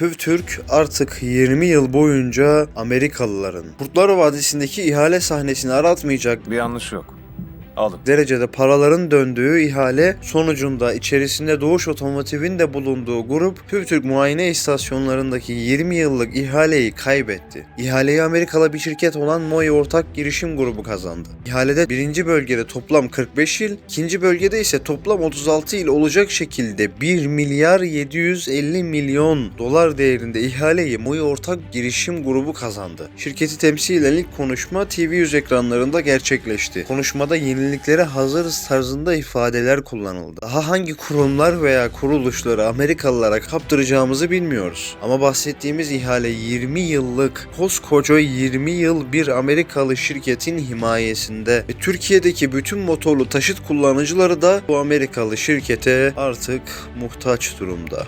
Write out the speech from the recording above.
Türk artık 20 yıl boyunca Amerikalıların Kurtlar Vadisi'ndeki ihale sahnesini aratmayacak Bir yanlış yok. Alın. derecede paraların döndüğü ihale sonucunda içerisinde Doğuş Otomotiv'in de bulunduğu grup Türk muayene istasyonlarındaki 20 yıllık ihaleyi kaybetti. İhaleyi Amerikalı bir şirket olan MOI Ortak Girişim Grubu kazandı. İhalede birinci bölgede toplam 45 yıl, ikinci bölgede ise toplam 36 yıl olacak şekilde 1 milyar 750 milyon dolar değerinde ihaleyi MOI Ortak Girişim Grubu kazandı. Şirketi temsilen ilk konuşma TV100 ekranlarında gerçekleşti. Konuşmada yeniliklere hazırız tarzında ifadeler kullanıldı. Daha hangi kurumlar veya kuruluşları Amerikalılara kaptıracağımızı bilmiyoruz. Ama bahsettiğimiz ihale 20 yıllık, koskoca 20 yıl bir Amerikalı şirketin himayesinde ve Türkiye'deki bütün motorlu taşıt kullanıcıları da bu Amerikalı şirkete artık muhtaç durumda.